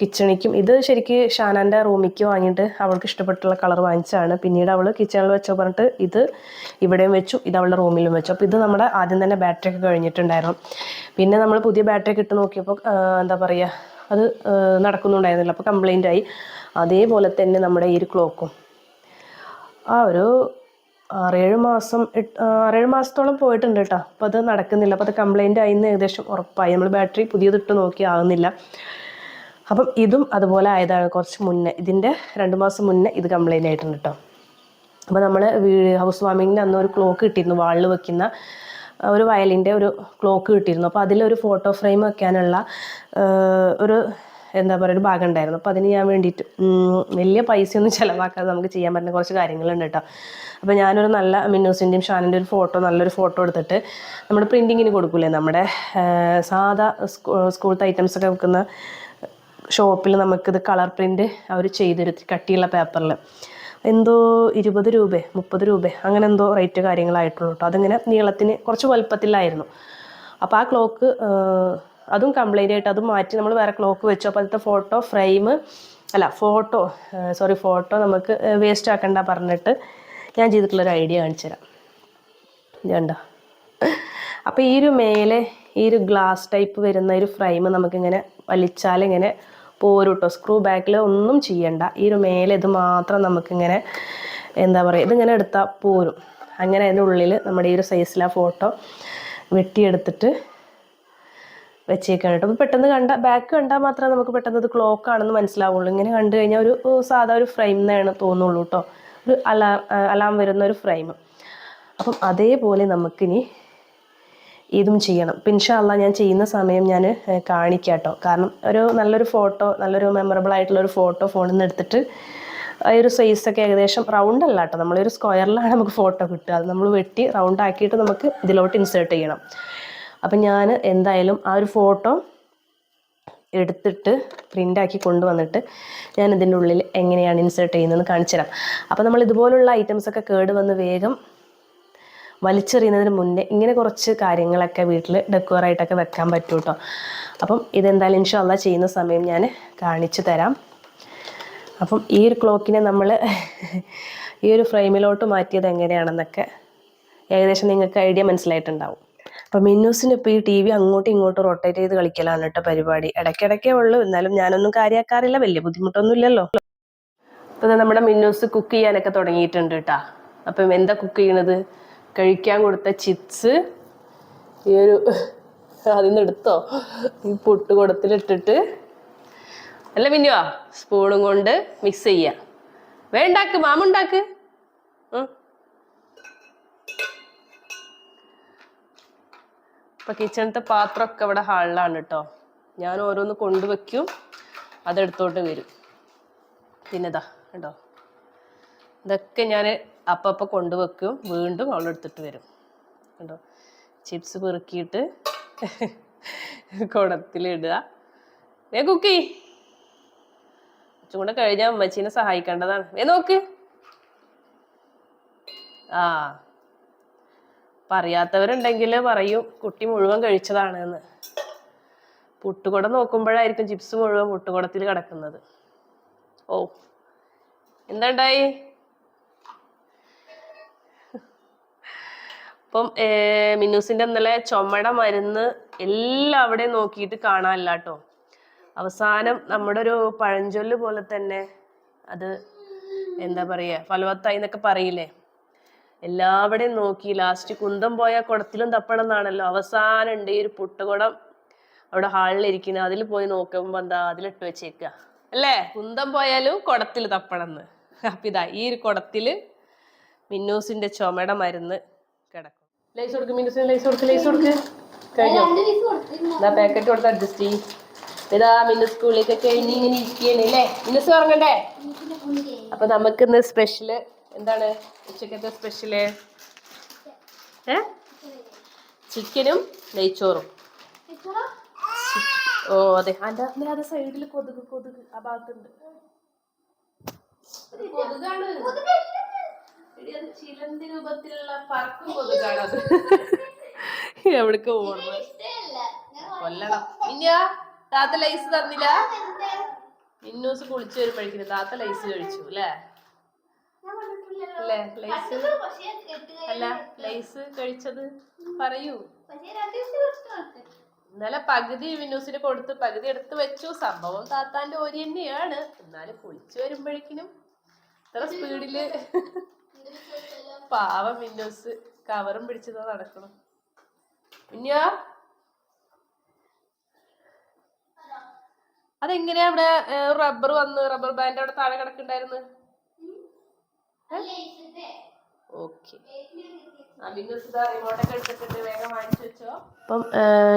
കിച്ചണിക്കും ഇത് ശരിക്ക് ഷാനാന്റെ റൂമിക്ക് വാങ്ങിയിട്ട് അവൾക്ക് ഇഷ്ടപ്പെട്ടുള്ള കളർ വാങ്ങിച്ചാണ് പിന്നീട് അവൾ കിച്ചണിൽ വെച്ചോ പറഞ്ഞിട്ട് ഇത് ഇവിടെയും വെച്ചു ഇത് അവളുടെ റൂമിലും വെച്ചു. അപ്പോൾ ഇത് നമ്മുടെ ആദ്യം തന്നെ ബാറ്ററി ഒക്കെ കഴിഞ്ഞിട്ടുണ്ടായിരുന്നു. പിന്നെ നമ്മൾ പുതിയ ബാറ്ററി ഒക്കെ ഇട്ട് നോക്കിയപ്പോൾ എന്താ പറയുക അത് നടക്കുന്നുണ്ടായിരുന്നില്ല. അപ്പോൾ കംപ്ലൈന്റ് ആയി അതേപോലെ തന്നെ നമ്മുടെ ഈ ഒരു ക്ലോക്കും. ആ ഒരു ആറേഴ് മാസം ആറേഴ് മാസത്തോളം പോയിട്ടുണ്ട് കേട്ടോ അപ്പോൾ അത് നടക്കുന്നില്ല. അപ്പോൾ അത് കംപ്ലൈന്റ് ആയിന്ന് ഏകദേശം ഉറപ്പായി. നമ്മൾ ബാറ്ററി പുതിയതിട്ട് നോക്കി ആകുന്നില്ല അപ്പം ഇതും അതുപോലെ ആയതാണ്. കുറച്ച് മുന്നേ ഇതിന്റെ രണ്ട് മാസം മുന്നേ ഇത് കംപ്ലൈന്റ് ആയിട്ടുണ്ട് കേട്ടോ അപ്പോൾ നമ്മൾ ഹൗസ് വാമിങ്ങിന് അന്ന് ഒരു ക്ലോക്ക് കിട്ടിയിരുന്നു. വാളിൽ വെക്കുന്ന ആ, ഒരു വയലിന്റെ ഒരു ക്ലോക്ക് കിട്ടിയിരുന്നു. അപ്പോൾ അതിലൊരു ഫോട്ടോ ഫ്രെയിം വെക്കാനുള്ള ഒരു എന്താ പറയുക ഒരു ഭാഗം ഉണ്ടായിരുന്നു. അപ്പോൾ അതിന് ഞാൻ വേണ്ടിയിട്ട് വലിയ പൈസയൊന്നും ചിലവാക്കാതെ നമുക്ക് ചെയ്യാൻ പറ്റുന്ന കുറച്ച് കാര്യങ്ങളുണ്ട് കേട്ടോ. അപ്പോൾ ഞാനൊരു നല്ല മിന്നൂസിന്റെയും ഷാനിന്റെ ഒരു ഫോട്ടോ നല്ലൊരു ഫോട്ടോ എടുത്തിട്ട് നമ്മുടെ പ്രിന്റിങ്ങിന് കൊടുക്കൂലേ? നമ്മുടെ സാധാ സ്കൂ സ്കൂളത്തെ ഐറ്റംസ് ഒക്കെ വെക്കുന്ന ഷോപ്പിൽ നമുക്കിത് കളർ പ്രിന്റ് അവർ ചെയ്തെടുത്ത് കട്ടിയുള്ള പേപ്പറിൽ. എന്തോ ഇരുപത് രൂപ മുപ്പത് രൂപ അങ്ങനെ എന്തോ റേറ്റ് കാര്യങ്ങളായിട്ടുള്ളൂ കേട്ടോ അതിങ്ങനെ നീളത്തിന് കുറച്ച് വലുപ്പത്തിലായിരുന്നു. അപ്പോൾ ആ ക്ലോക്ക് അതും കംപ്ലൈന്റ് ആയിട്ട് അത് മാറ്റി നമ്മൾ വേറെ ക്ലോക്ക് വെച്ചു. അപ്പോൾ അതിലത്തെ ഫോട്ടോ ഫ്രെയിം അല്ല ഫോട്ടോ സോറി ഫോട്ടോ നമുക്ക് വേസ്റ്റ് ആക്കണ്ട പറഞ്ഞിട്ട് ഞാൻ ചെയ്തിട്ടുള്ളൊരു ഐഡിയ കാണിച്ചു തരാം. കണ്ടോ? അപ്പോൾ ഈ ഒരു മേലെ ഈ ഒരു ഗ്ലാസ് ടൈപ്പ് വരുന്ന ഒരു ഫ്രെയിം നമുക്കിങ്ങനെ വലിച്ചാൽ ഇങ്ങനെ പോരും കേട്ടോ സ്ക്രൂ ബാക്കിൽ ഒന്നും ചെയ്യണ്ട. ഈ ഒരു മേലെ ഇത് മാത്രം നമുക്കിങ്ങനെ എന്താ പറയുക ഇതിങ്ങനെ എടുത്താൽ പോരും. അങ്ങനെ അതിന്റെ ഉള്ളിൽ നമ്മുടെ ഈ ഒരു സൈസിലെ ഫോട്ടോ വെട്ടിയെടുത്തിട്ട് വെച്ചേക്കാണ് കേട്ടോ. അപ്പോൾ പെട്ടെന്ന് കണ്ട ബാക്ക് കണ്ടാൽ മാത്രമേ നമുക്ക് പെട്ടെന്ന് ഇത് ക്ലോക്ക് ആണെന്ന് മനസ്സിലാവുള്ളൂ. ഇങ്ങനെ കണ്ടു കഴിഞ്ഞാൽ ഒരു സാധാ ഒരു ഫ്രെയിം എന്നാണ് തോന്നുള്ളൂ കേട്ടോ. ഒരു അലാം അലാം വരുന്ന ഒരു ഫ്രെയിം അപ്പം അതേപോലെ നമുക്കിനി ഇതും ചെയ്യണം. പിൻഷാള്ള ഞാൻ ചെയ്യുന്ന സമയം ഞാൻ കാണിക്കാം കേട്ടോ കാരണം ഒരു നല്ലൊരു ഫോട്ടോ നല്ലൊരു മെമ്മറബിൾ ആയിട്ടുള്ള ഒരു ഫോട്ടോ ഫോണിൽ നിന്ന് എടുത്തിട്ട് ഒരു സൈസൊക്കെ ഏകദേശം റൗണ്ട് അല്ല കേട്ടോ നമ്മളൊരു സ്ക്വയറിലാണ് നമുക്ക് ഫോട്ടോ കിട്ടുക. അത് നമ്മൾ വെട്ടി റൗണ്ട് ആക്കിയിട്ട് നമുക്ക് ഇതിലോട്ട് ഇൻസേർട്ട് ചെയ്യണം. അപ്പം ഞാൻ എന്തായാലും ആ ഒരു ഫോട്ടോ എടുത്തിട്ട് പ്രിന്റാക്കി കൊണ്ടുവന്നിട്ട് ഞാൻ ഇതിന്റെ ഉള്ളിൽ എങ്ങനെയാണ് ഇൻസേർട്ട് ചെയ്യുന്നതെന്ന് കാണിച്ചു തരാം അപ്പോൾ നമ്മൾ ഇതുപോലുള്ള ഐറ്റംസൊക്കെ കേട് വന്ന് വേഗം വലിച്ചെറിയുന്നതിന് മുന്നേ ഇങ്ങനെ കുറച്ച് കാര്യങ്ങളൊക്കെ വീട്ടിൽ ഡെക്കോറായിട്ടൊക്കെ വെക്കാൻ പറ്റും കേട്ടോ അപ്പം ഇതെന്തായാലും ഇൻഷാല്ല ചെയ്യുന്ന സമയം ഞാൻ കാണിച്ചു തരാം. അപ്പം ഈ ഒരു ക്ലോക്കിനെ നമ്മൾ ഈ ഒരു ഫ്രെയിമിലോട്ട് മാറ്റിയത് എങ്ങനെയാണെന്നൊക്കെ ഏകദേശം നിങ്ങൾക്ക് ഐഡിയ മനസ്സിലായിട്ടുണ്ടാവും. അപ്പം മിന്നൂസിന് ഇപ്പോൾ ഈ ടി വി അങ്ങോട്ടും ഇങ്ങോട്ടും റൊട്ടേറ്റ് ചെയ്ത് കളിക്കലാണ് കേട്ടോ പരിപാടി. ഇടയ്ക്കിടയ്ക്കേ ഉള്ളൂ. എന്നാലും ഞാനൊന്നും കാര്യമാക്കാറില്ല വലിയ ബുദ്ധിമുട്ടൊന്നും ഇല്ലല്ലോ അപ്പോൾ നമ്മുടെ മിന്നൂസ് കുക്ക് ചെയ്യാനൊക്കെ തുടങ്ങിയിട്ടുണ്ട് കേട്ടാ. അപ്പം എന്താ കുക്ക് ചെയ്യണത്? കഴിക്കാൻ കൊടുത്ത ചിപ്സ് ഈ ഒരു അതിൽ നിന്ന് എടുത്തോ? ഈ പുട്ടുകുടത്തിലിട്ടിട്ട് അല്ല മിന്നുവാ സ്പൂണും കൊണ്ട് മിക്സ് ചെയ്യുക വേണ്ടാക്ക് മാമുണ്ടാക്ക് ഇപ്പൊ കിച്ചണത്തെ പാത്രമൊക്കെ ഇവിടെ ഹാളിലാണ് കേട്ടോ ഞാൻ ഓരോന്ന് കൊണ്ടുവയ്ക്കും അതെടുത്തോട്ട് വരും. പിന്നെതാ കേട്ടോ ഇതൊക്കെ ഞാൻ അപ്പപ്പ കൊണ്ടുവെക്കും വീണ്ടും അവളെടുത്തിട്ട് വരും. കണ്ടോ? ചിപ്സ് പെറുക്കിയിട്ട് കുടത്തിലിടുക. വേ കുക്കി. കൂടെ കഴിഞ്ഞാൽ അമ്മച്ചീനെ സഹായിക്കേണ്ടതാണ്. വേ നോക്ക്. ആ. പറയാത്തവരുണ്ടെങ്കിൽ പറയും കുട്ടി മുഴുവൻ കഴിച്ചതാണ് എന്ന് പുട്ടുകുടം നോക്കുമ്പോഴായിരിക്കും ചിപ്സ് മുഴുവൻ പുട്ടുകുടത്തിൽ കിടക്കുന്നത്. ഓ. എന്താ അപ്പം മിന്നൂസിന്റെ ഇന്നലെ ചുമയുടെ മരുന്ന് എല്ലാവിടെയും നോക്കിയിട്ട് കാണാനില്ല കേട്ടോ അവസാനം നമ്മുടെ ഒരു പഴഞ്ചൊല്ല് പോലെ തന്നെ അത് എന്താ പറയുക ഫലവത്തായി എന്നൊക്കെ പറയില്ലേ? എല്ലാവിടെയും നോക്കി ലാസ്റ്റ് കുന്തം പോയ കുടത്തിലും തപ്പണം എന്നാണല്ലോ അവസാനം ഉണ്ട് ഈ ഒരു പുട്ടുകുടം അവിടെ ഹാളിലിരിക്കുന്നത് അതിൽ പോയി നോക്കുമ്പോൾ എന്താ അതിലിട്ട് വെച്ചേക്കുക അല്ലേ? കുന്തം പോയാലും കുടത്തിൽ തപ്പണം എന്ന് അപ്പം ഇതാ ഈ ഒരു കുടത്തിൽ മിന്നൂസിന്റെ ചുമയുടെ മരുന്ന് കിടക്കും. ലൈസ് കൊടുക്ക് മിനുസിന് ലൈസ് കൊടുക്ക് ലൈസ് കൊടുക്ക്. കഴിഞ്ഞോ? ഇതാ പാക്കറ്റ് കൊടുത്ത് അഡ്ജസ്റ്റ് ചെയ്യും. ഇതാ മിന്നു സ്കൂളിലേക്കൊക്കെ ഇനി ഇങ്ങനെ ഇരിക്കുകയാണ് അല്ലേ? മിന്നൂസ് ഉറങ്ങണ്ടേ? അപ്പൊ നമുക്ക് ഇന്ന് സ്പെഷ്യൽ എന്താണ്? ഉച്ചക്കത്തെ സ്പെഷ്യൽ ഏ? ചിക്കനും നെയ്ച്ചോറും. ഓ അതെ. അതെ അതിന്റെ സൈഡിൽ കൊതുക് കൊതുക് ആ ഭാഗത്തുണ്ട്. കൊതുകാണ് അത് ചിലന്തി രൂപത്തിലുള്ള പറക്കും കൊതുകാണ് അത്. എവിടേക്ക് ഓടുന്നത് കൊല്ലണം. താത്ത ലൈസ് തന്നില്ല? മിന്നൂസ് കുളിച്ചു വരുമ്പോഴേക്കിന് താത്ത ലൈസ് കഴിച്ചു അല്ലേ? അല്ലേ? ലൈസ്? അല്ല ലൈസ് കഴിച്ചത്? പറയൂ. ഇന്നലെ പകുതി മിന്നൂസിന് കൊടുത്ത് പകുതി എടുത്ത് വെച്ചു. സംഭവം താത്താന്റെ ഓരി തന്നെയാണ്. എന്നാലും കുളിച്ചു വരുമ്പോഴേക്കിനും ഇത്ര സ്പീഡിൽ പാവം മിന്നൂസ് കവറും പിടിച്ചതാ നടക്കണം മിന്നുവാ അതെങ്ങനെയാ അവിടെ റബ്ബർ വന്ന് റബ്ബർ ബാൻഡ് അവിടെ താഴെ കിടക്കുണ്ടായിരുന്നു ഓക്കെ അപ്പം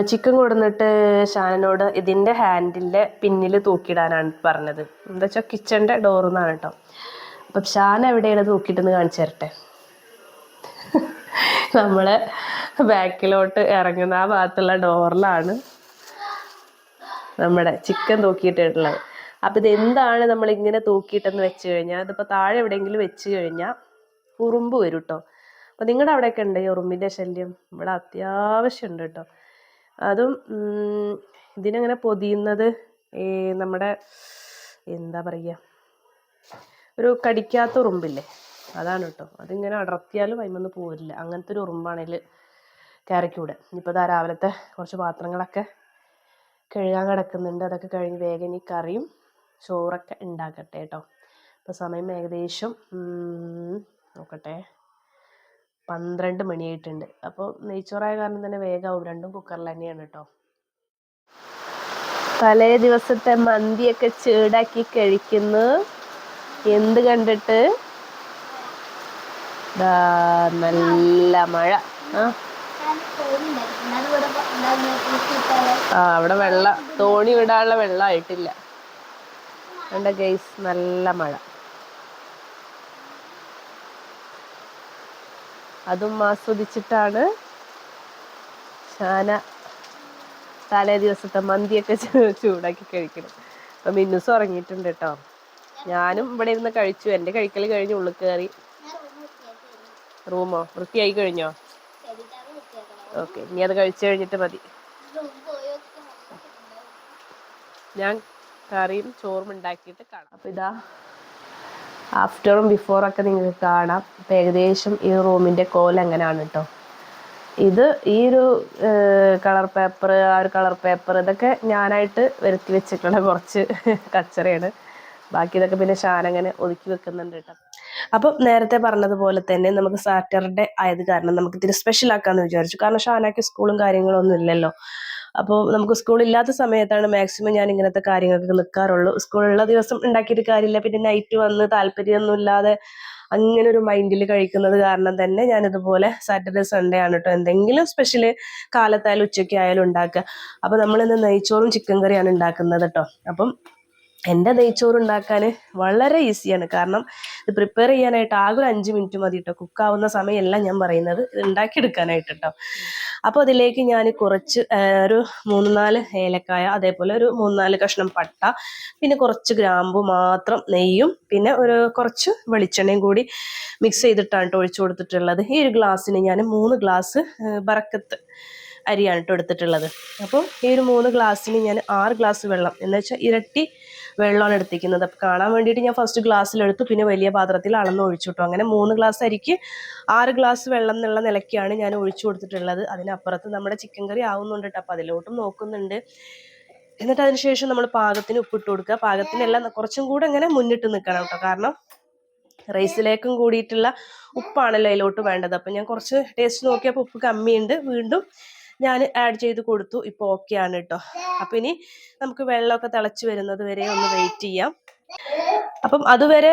ചിക്കൻ കൊടുന്നിട്ട് ഷാനോട് ഇതിന്റെ ഹാൻഡിലിന്റെ പിന്നിൽ തൂക്കിയിടാനാണ് പറഞ്ഞത്. എന്താ വെച്ചാൽ കിച്ചന്റെ നിന്നാണ് കേട്ടോ അപ്പം ഷാൻ എവിടെയാണ് തൂക്കിയിട്ടെന്ന് കാണിച്ചു തരട്ടെ? നമ്മൾ ബാക്കിലോട്ട് ഇറങ്ങുന്ന ആ ഭാഗത്തുള്ള ഡോറിലാണ് നമ്മുടെ ചിക്കൻ തൂക്കിയിട്ടിട്ടുള്ളത് അപ്പം ഇത് എന്താണ് നമ്മൾ ഇങ്ങനെ തൂക്കിയിട്ടെന്ന് വെച്ച് കഴിഞ്ഞാൽ ഇതിപ്പോൾ താഴെ എവിടെയെങ്കിലും വെച്ച് കഴിഞ്ഞാൽ ഉറുമ്പ് വരും കേട്ടോ അപ്പം നിങ്ങളുടെ അവിടെയൊക്കെ ഉണ്ട് ഈ ഉറുമ്പിന്റെ ശല്യം? ഇവിടെ അത്യാവശ്യം ഉണ്ട് കേട്ടോ. അതും ഇതിനങ്ങനെ പൊതിയുന്നത് നമ്മുടെ എന്താ പറയുക ഒരു കടിക്കാത്ത ഉറുമ്പില്ലേ? അതാണ് കേട്ടോ. അതിങ്ങനെ അടർത്തിയാലും അതിമൊന്ന് പോരില്ല. അങ്ങനത്തെ ഒരു ഉറുമ്പാണേൽ കയറിക്കൂടെ ഇനിയിപ്പോൾ ഇതാ രാവിലത്തെ കുറച്ച് പാത്രങ്ങളൊക്കെ കഴുകാൻ കിടക്കുന്നുണ്ട്. അതൊക്കെ കഴിഞ്ഞ് വേഗം ഈ കറിയും ചോറൊക്കെ ഉണ്ടാക്കട്ടെ കേട്ടോ. ഇപ്പോൾ സമയം ഏകദേശം നോക്കട്ടെ. പന്ത്രണ്ട് മണിയായിട്ടുണ്ട്. അപ്പോൾ നെയ്ച്ചോറായ കാരണം തന്നെ വേഗമാവും രണ്ടും കുക്കറിൽ തന്നെയാണ് കേട്ടോ. തലേ ദിവസത്തെ മന്തിയൊക്കെ ചൂടാക്കി കഴിക്കുന്നു. എന്ത് കണ്ടിട്ട്? നല്ല മഴ. ആ. ആ അവിടെ വെള്ള തോണി വിടാനുള്ള വെള്ളമായിട്ടില്ല കണ്ട ഗൈസ് നല്ല മഴ. അതും ആസ്വദിച്ചിട്ടാണ് ഷാന തലേ ദിവസത്തെ മന്തിയൊക്കെ ചൂടാക്കി കഴിക്കണം അപ്പം മിന്നുസ് ഉറങ്ങിയിട്ടുണ്ട് കേട്ടോ. ഞാനും ഇവിടെ ഇരുന്ന് കഴിച്ചു. എന്റെ കഴിക്കൽ കഴിഞ്ഞ് ഉള്ളിൽ കയറി. റൂമോ? വൃത്തിയായി കഴിഞ്ഞോ? ഓക്കെ. ഇനി അത് കഴിച്ചു കഴിഞ്ഞിട്ട് മതി. ഞാൻ കറിയും ചോറും ഉണ്ടാക്കിയിട്ട് കാണാം. അപ്പൊ ഇതാ ആഫ്റ്ററും ബിഫോറും ഒക്കെ നിങ്ങൾക്ക് കാണാം. ഇപ്പം ഏകദേശം ഈ റൂമിന്റെ കോൽ എങ്ങനെയാണ് കേട്ടോ ഇത് ഈ ഒരു കളർ പേപ്പർ ആ ഒരു കളർ പേപ്പർ ഇതൊക്കെ ഞാനായിട്ട് വരുത്തി വെച്ചിട്ടുള്ള കുറച്ച് കച്ചറയാണ്. ബാക്കി ഇതൊക്കെ പിന്നെ ഷാനങ്ങനെ ഒതുക്കി വെക്കുന്നുണ്ട് കേട്ടോ. അപ്പം നേരത്തെ പറഞ്ഞതുപോലെ തന്നെ നമുക്ക് സാറ്റർഡേ ആയത് കാരണം നമുക്ക് ഇത്തിരി സ്പെഷ്യൽ ആക്കാന്ന് വിചാരിച്ചു. കാരണം ഷാനാക്ക് സ്കൂളും കാര്യങ്ങളൊന്നും ഇല്ലല്ലോ. അപ്പോൾ നമുക്ക് സ്കൂൾ ഇല്ലാത്ത സമയത്താണ് മാക്സിമം ഞാൻ ഇങ്ങനത്തെ കാര്യങ്ങൾക്ക് നിൽക്കാറുള്ളൂ സ്കൂളുള്ള ദിവസം ഉണ്ടാക്കിയിട്ട് കാര്യമില്ല. പിന്നെ നൈറ്റ് വന്ന് താല്പര്യമൊന്നും ഇല്ലാതെ അങ്ങനെ ഒരു മൈൻഡിൽ കഴിക്കുന്നത് കാരണം തന്നെ ഞാൻ ഇതുപോലെ സാറ്റർഡേ സൺഡേ ആണ് കേട്ടോ എന്തെങ്കിലും സ്പെഷ്യൽ കാലത്തായാലും ഉച്ചയ്ക്ക് ആയാലും ഉണ്ടാക്കുക. അപ്പോൾ നമ്മളിന്ന് നെയ്ച്ചോറും ചിക്കൻ കറിയാണ് ഉണ്ടാക്കുന്നത് കേട്ടോ. അപ്പം എന്റെ നെയ്ച്ചോറ് ഉണ്ടാക്കാൻ വളരെ ഈസിയാണ്. കാരണം ഇത് പ്രിപ്പയർ ചെയ്യാനായിട്ട് ആകെ ഒരു അഞ്ച് മിനിറ്റ് മതി കേട്ടോ കുക്കാവുന്ന സമയമല്ല ഞാൻ പറയുന്നത്. ഇത് ഉണ്ടാക്കിയെടുക്കാനായിട്ട് കേട്ടോ അപ്പോൾ അതിലേക്ക് ഞാൻ കുറച്ച് ഒരു മൂന്ന് നാല് ഏലക്കായ അതേപോലെ ഒരു മൂന്ന് നാല് കഷ്ണം പട്ട പിന്നെ കുറച്ച് ഗ്രാമ്പു മാത്രം നെയ്യും പിന്നെ ഒരു കുറച്ച് വെളിച്ചെണ്ണയും കൂടി മിക്സ് ചെയ്തിട്ടാണ് കേട്ടോ ഒഴിച്ചു കൊടുത്തിട്ടുള്ളത്. ഈ ഒരു ഗ്ലാസ്സിന് ഞാൻ മൂന്ന് ഗ്ലാസ് ബറക്കത്ത് അരിയാണ് കേട്ടോ എടുത്തിട്ടുള്ളത്. അപ്പോൾ ഈ ഒരു മൂന്ന് ഗ്ലാസ്സിന് ഞാൻ ആറ് ഗ്ലാസ് വെള്ളം. എന്ന് വെച്ചാൽ ഇരട്ടി വെള്ളമാണ് എടുത്തിരിക്കുന്നത്. അപ്പോൾ കാണാൻ വേണ്ടിയിട്ട് ഞാൻ ഫസ്റ്റ് ഗ്ലാസ്സിലെടുത്തു പിന്നെ വലിയ പാത്രത്തിൽ അളന്ന് ഒഴിച്ചു കിട്ടും അങ്ങനെ മൂന്ന് ഗ്ലാസ് അരിക്ക് ആറ് ഗ്ലാസ് വെള്ളം എന്നുള്ള നിലയ്ക്കാണ് ഞാൻ ഒഴിച്ചു കൊടുത്തിട്ടുള്ളത്. അതിനപ്പുറത്ത് നമ്മുടെ ചിക്കൻ കറി ആവുന്നുണ്ട് കേട്ടോ അപ്പോൾ അതിലോട്ടും നോക്കുന്നുണ്ട്. എന്നിട്ട് അതിനുശേഷം നമ്മൾ പാകത്തിന് ഉപ്പിട്ട് കൊടുക്കുക. പാകത്തിനെല്ലാം കുറച്ചും കൂടെ ഇങ്ങനെ മുന്നിട്ട് നിൽക്കണം കേട്ടോ കാരണം റൈസിലേക്കും കൂടിയിട്ടുള്ള ഉപ്പാണല്ലോ അതിലോട്ട് വേണ്ടത്. അപ്പം ഞാൻ കുറച്ച് ടേസ്റ്റ് നോക്കിയപ്പോൾ ഉപ്പ് കമ്മിയുണ്ട്. വീണ്ടും ഞാൻ ആഡ് ചെയ്ത് കൊടുത്തു. ഇപ്പോൾ ഓക്കെ ആണ് കേട്ടോ അപ്പം ഇനി നമുക്ക് വെള്ളമൊക്കെ തിളച്ച് വരുന്നത് വരെ ഒന്ന് വെയിറ്റ് ചെയ്യാം. അപ്പം അതുവരെ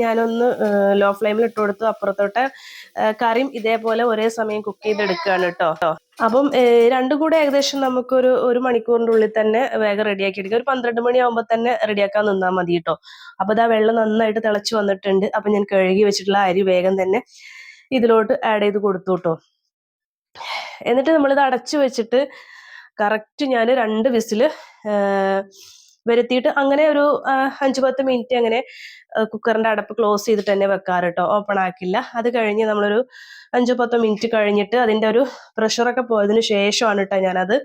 ഞാനൊന്ന് ലോ ഫ്ലെയിമിൽ ഇട്ട് കൊടുത്തു. അപ്പുറത്തോട്ട് കറിയും ഇതേപോലെ ഒരേ സമയം കുക്ക് ചെയ്തെടുക്കുകയാണ് കേട്ടോ അപ്പം രണ്ടും കൂടെ ഏകദേശം നമുക്കൊരു ഒരു മണിക്കൂറിന്റെ ഉള്ളിൽ തന്നെ വേഗം റെഡിയാക്കി എടുക്കുക ഒരു പന്ത്രണ്ട് മണിയാകുമ്പോൾ തന്നെ റെഡിയാക്കാൻ നിന്നാൽ മതി കേട്ടോ അപ്പോൾ ഇതാ വെള്ളം നന്നായിട്ട് തിളച്ച് വന്നിട്ടുണ്ട്. അപ്പം ഞാൻ കഴുകി വെച്ചിട്ടുള്ള അരി വേഗം തന്നെ ഇതിലോട്ട് ആഡ് ചെയ്ത് കൊടുത്തു കേട്ടോ എന്നിട്ട് നമ്മളിത് അടച്ചു വെച്ചിട്ട് കറക്റ്റ് ഞാൻ രണ്ട് വിസിൽ വരുത്തിയിട്ട് അങ്ങനെ ഒരു അഞ്ച് പത്ത് മിനിറ്റ് അങ്ങനെ കുക്കറിന്റെ അടപ്പ് ക്ലോസ് ചെയ്തിട്ട് തന്നെ വെക്കാറ് കേട്ടോ ഓപ്പൺ ആക്കില്ല. അത് കഴിഞ്ഞ് നമ്മളൊരു അഞ്ചോ പത്തോ മിനിറ്റ് കഴിഞ്ഞിട്ട് അതിന്റെ ഒരു പ്രഷറൊക്കെ പോയതിന് ശേഷമാണ് കേട്ടോ ഞാനത്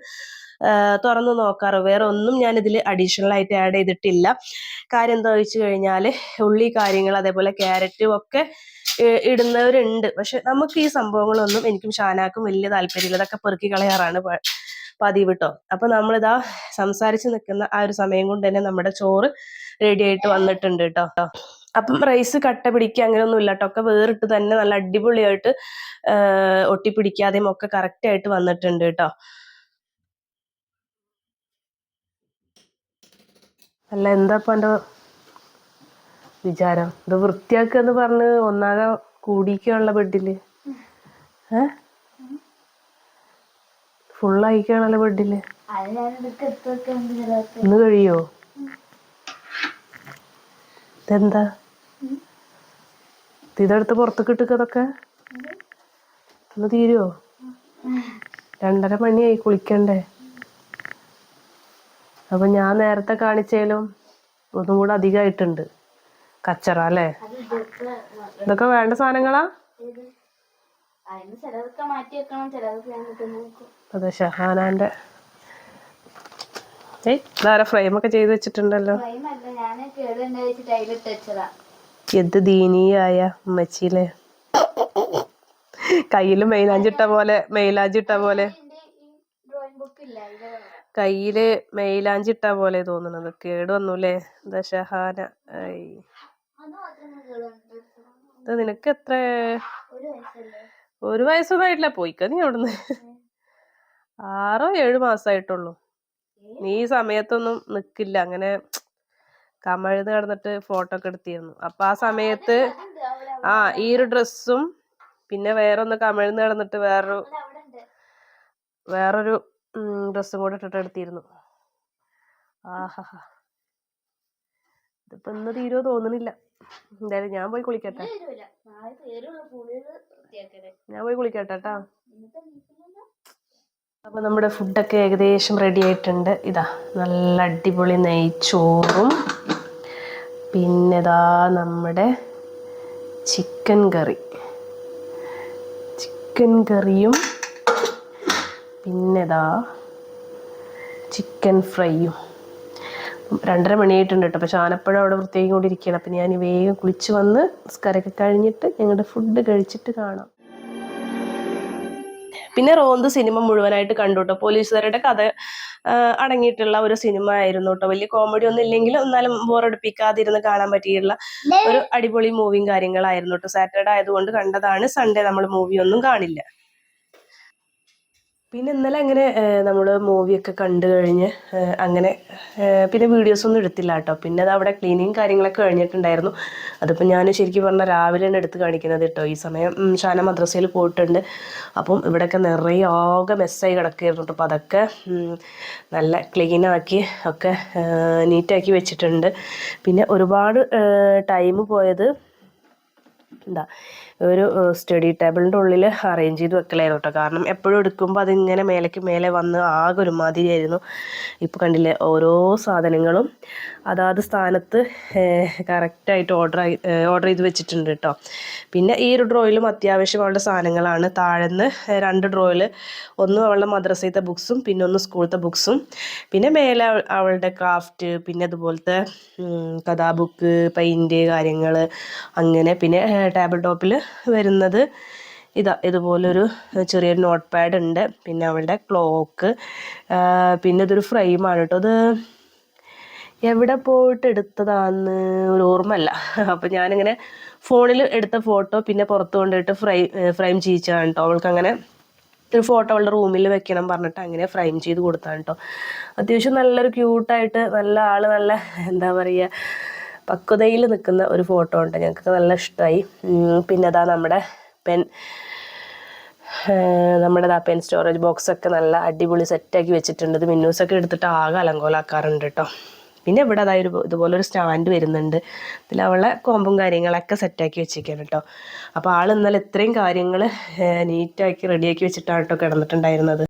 തുറന്ന് നോക്കാറ്. വേറെ ഒന്നും ഞാൻ ഇതിൽ അഡീഷണൽ ആയിട്ട് ആഡ് ചെയ്തിട്ടില്ല. കാര്യം എന്താ വെച്ച് കഴിഞ്ഞാൽ ഉള്ളി കാര്യങ്ങൾ അതേപോലെ ക്യാരറ്റും ഒക്കെ ഇടുന്നവരുണ്ട്. പക്ഷെ നമുക്ക് ഈ സംഭവങ്ങളൊന്നും എനിക്കും ഷാനാക്കും വലിയ താല്പര്യമില്ല. അതൊക്കെ പെറുക്കി കളയാറാണ് പതിവ് കേട്ടോ അപ്പൊ നമ്മളിതാ സംസാരിച്ച് നിൽക്കുന്ന ആ ഒരു സമയം കൊണ്ട് തന്നെ നമ്മുടെ ചോറ് റെഡി ആയിട്ട് വന്നിട്ടുണ്ട് കേട്ടോ അപ്പം റൈസ് കട്ട പിടിക്കുക അങ്ങനെയൊന്നും ഇല്ല കേട്ടോ ഒക്കെ വേറിട്ട് തന്നെ നല്ല അടിപൊളിയായിട്ട് ഒട്ടി ഒട്ടിപ്പിടിക്കാതെയും ഒക്കെ കറക്റ്റ് ആയിട്ട് വന്നിട്ടുണ്ട് കേട്ടോ അല്ല എന്താ ഇപ്പൊ വിചാരം. ഇത് വൃത്തിയാക്കുക എന്ന് പറഞ്ഞ് ഒന്നാകെ കൂടിക്കാണല്ലോ ബെഡിൽ. ഏ? ഫുള്ളായിക്കാണല്ലോ ബെഡിൽ. ഇന്ന് കഴിയോ? ഇതെന്താ? ഇതെടുത്ത് പുറത്തേക്ക് ഇട്ടുക ഒന്ന് തീരുവോ? രണ്ടര മണിയായി കുളിക്കണ്ടേ? അപ്പൊ ഞാൻ നേരത്തെ കാണിച്ചേലും ഒന്നും കൂടെ അധികമായിട്ടുണ്ട്. കച്ചറ അല്ലേ? ഇതൊക്കെ വേണ്ട സാധനങ്ങളാ? അതെ ഷഹാനാന്റെ. ഏയ് ഫ്രെയിം ഫ്രെയിമൊക്കെ ചെയ്ത് വെച്ചിട്ടുണ്ടല്ലോ? എന്ത് ദീനീയായ ഉമ്മച്ചിയിലെ കയ്യിൽ മെയിലാഞ്ചിട്ട പോലെ മെയിലാഞ്ചിട്ട പോലെ. കയ്യിൽ മെയിലാഞ്ചിട്ട പോലെ തോന്നുന്നത് കേട് വന്നൂലേ എന്താ ഷഹാന? ഐ. ഇത് നിനക്ക് എത്ര? ഒരു വയസ്സൊന്നും ആയിട്ടില്ല പോയിക്ക നീ അവിടുന്ന്. ആറോ ഏഴു മാസമായിട്ടുള്ളൂ നീ ഈ സമയത്തൊന്നും നിക്കില്ല. അങ്ങനെ കമഴ്ന്ന് കിടന്നിട്ട് ഫോട്ടോ ഒക്കെ എടുത്തിരുന്നു. അപ്പൊ ആ സമയത്ത് ആ ഈ ഒരു ഡ്രസ്സും പിന്നെ വേറൊന്ന് കമഴ്ന്ന് കിടന്നിട്ട് വേറൊരു വേറൊരു ഡ്രസ്സും കൂടെ ഇട്ടിട്ട് എടുത്തിരുന്നു. ആഹാ ഇതിപ്പോ ഇന്ന് തീരുമോ തോന്നുന്നില്ല എന്തായാലും ഞാൻ പോയി കുളിക്കട്ടെ. ഞാൻ പോയി കുളിക്കട്ടെ കേട്ടോ അപ്പോൾ നമ്മുടെ ഫുഡൊക്കെ ഏകദേശം റെഡി ആയിട്ടുണ്ട്. ഇതാ നല്ല അടിപൊളി നെയ്ച്ചോറും. പിന്നെ ഇതാ നമ്മുടെ ചിക്കൻ കറി. ചിക്കൻ കറിയും പിന്നെതാ ചിക്കൻ ഫ്രൈയും. രണ്ടര മണിയായിട്ടുണ്ട് കേട്ടോ. പക്ഷെ ആനപ്പഴം അവിടെ വൃത്തിയാക്കി കൊണ്ടിരിക്കുകയാണ്. അപ്പം ഞാൻ വേഗം കുളിച്ച് വന്ന് നിസ്കാരമൊക്കെ കഴിഞ്ഞിട്ട് ഞങ്ങളുടെ ഫുഡ് കഴിച്ചിട്ട് കാണാം. പിന്നെ റോന്ത് സിനിമ മുഴുവനായിട്ട് കണ്ടു കേട്ടോ. പോലീസുകാരുടെ കഥ അടങ്ങിയിട്ടുള്ള ഒരു സിനിമ ആയിരുന്നു കേട്ടോ. വലിയ കോമഡി ഒന്നും ഇല്ലെങ്കിലും എന്നാലും ബോറടിപ്പിക്കാതിരുന്ന് കാണാൻ പറ്റിയിട്ടുള്ള ഒരു അടിപൊളി മൂവിയും കാര്യങ്ങളായിരുന്നു കേട്ടോ. സാറ്റർഡേ ആയതുകൊണ്ട് കണ്ടതാണ്. സൺഡേ നമ്മൾ മൂവി ഒന്നും കാണില്ല. പിന്നെ ഇന്നലെ അങ്ങനെ നമ്മൾ മൂവിയൊക്കെ കണ്ടു കഴിഞ്ഞ് അങ്ങനെ പിന്നെ വീഡിയോസ് ഒന്നും എടുത്തില്ല കേട്ടോ. പിന്നെ അത് അവിടെ ക്ലീനിങ് കാര്യങ്ങളൊക്കെ കഴിഞ്ഞിട്ടുണ്ടായിരുന്നു. അതിപ്പോൾ ഞാൻ ശരിക്കും പറഞ്ഞാൽ രാവിലെയാണ് എടുത്ത് കാണിക്കുന്നത് കേട്ടോ. ഈ സമയം ഷാന മദ്രസയിൽ പോയിട്ടുണ്ട്. അപ്പം ഇവിടെയൊക്കെ നിറയെ ആകെ മെസ്സായി കിടക്കുകയായിരുന്നു കേട്ടോ. അപ്പോൾ അതൊക്കെ നല്ല ക്ലീനാക്കി ഒക്കെ നീറ്റാക്കി വെച്ചിട്ടുണ്ട്. പിന്നെ ഒരുപാട് ടൈം പോയത് എന്താ ഒരു സ്റ്റഡി ടേബിളിന്റെ ഉള്ളിൽ അറേഞ്ച് ചെയ്ത് വെക്കലായിരുന്നു കേട്ടോ കാരണം എപ്പോഴും എടുക്കുമ്പോൾ അതിങ്ങനെ മേലേക്ക് മേലെ വന്ന് ആകെ ഒരുമാതിരിയായിരുന്നു. ഇപ്പോൾ കണ്ടില്ലേ ഓരോ സാധനങ്ങളും അതാത് സ്ഥാനത്ത് കറക്റ്റായിട്ട് ഓർഡർ ഓർഡർ ചെയ്ത് വെച്ചിട്ടുണ്ട് കേട്ടോ പിന്നെ ഈ ഒരു ഡ്രോയിലും അത്യാവശ്യം സാധനങ്ങളാണ്. താഴെന്ന് രണ്ട് ഡ്രോയിൽ ഒന്ന് അവളുടെ മദ്രസയിലത്തെ ബുക്സും പിന്നെ ഒന്ന് സ്കൂളത്തെ ബുക്സും. പിന്നെ മേലെ അവളുടെ ക്രാഫ്റ്റ് പിന്നെ അതുപോലത്തെ കഥാബുക്ക് കഥാ ബുക്ക് പെയിന്റ് കാര്യങ്ങൾ അങ്ങനെ പിന്നെ ടേബിൾ ടോപ്പിൽ വരുന്നത് ഇതാ. ഇതുപോലൊരു ചെറിയൊരു നോട്ട് പാഡ് ഉണ്ട്. പിന്നെ അവളുടെ ക്ലോക്ക് പിന്നെ ഇതൊരു ഫ്രെയിമാണ് കേട്ടോ അത് എവിടെ പോയിട്ട് എടുത്തതാന്ന് ഒരു ഓർമ്മല്ല അപ്പം ഞാനിങ്ങനെ ഫോണിൽ എടുത്ത ഫോട്ടോ പിന്നെ പുറത്ത് കൊണ്ടുപോയിട്ട് ഫ്രൈ ഫ്രെയിം ചെയ്യിച്ചതാണ് കേട്ടോ അവൾക്ക് അങ്ങനെ ഒരു ഫോട്ടോ അവളുടെ റൂമിൽ വെക്കണം പറഞ്ഞിട്ട് അങ്ങനെ ഫ്രെയിം ചെയ്ത് കൊടുത്താണ് കേട്ടോ അത്യാവശ്യം നല്ലൊരു ക്യൂട്ടായിട്ട് നല്ല ആൾ നല്ല എന്താ പറയുക പക്വതയിൽ നിൽക്കുന്ന ഒരു ഫോട്ടോ ഉണ്ട്. ഞങ്ങൾക്ക് നല്ല ഇഷ്ടമായി. പിന്നെ അതാ നമ്മുടെ പെൻ നമ്മുടെ ആ പെൻ സ്റ്റോറേജ് ബോക്സൊക്കെ നല്ല അടിപൊളി സെറ്റാക്കി വെച്ചിട്ടുണ്ട്. മിന്നൂസൊക്കെ എടുത്തിട്ട് ആകെ അലങ്കോലാക്കാറുണ്ട് കേട്ടോ പിന്നെ ഇവിടെ അതായത് ഇതുപോലെ ഒരു സ്റ്റാൻഡ് വരുന്നുണ്ട്. ഇതിൽ അവളെ കോമ്പും കാര്യങ്ങളൊക്കെ സെറ്റാക്കി വെച്ചേക്കാണ് കേട്ടോ അപ്പോൾ ആൾ ഇന്നലെ ഇത്രയും കാര്യങ്ങൾ നീറ്റാക്കി റെഡിയാക്കി വെച്ചിട്ടാണ് കേട്ടോ കിടന്നിട്ടുണ്ടായിരുന്നത്.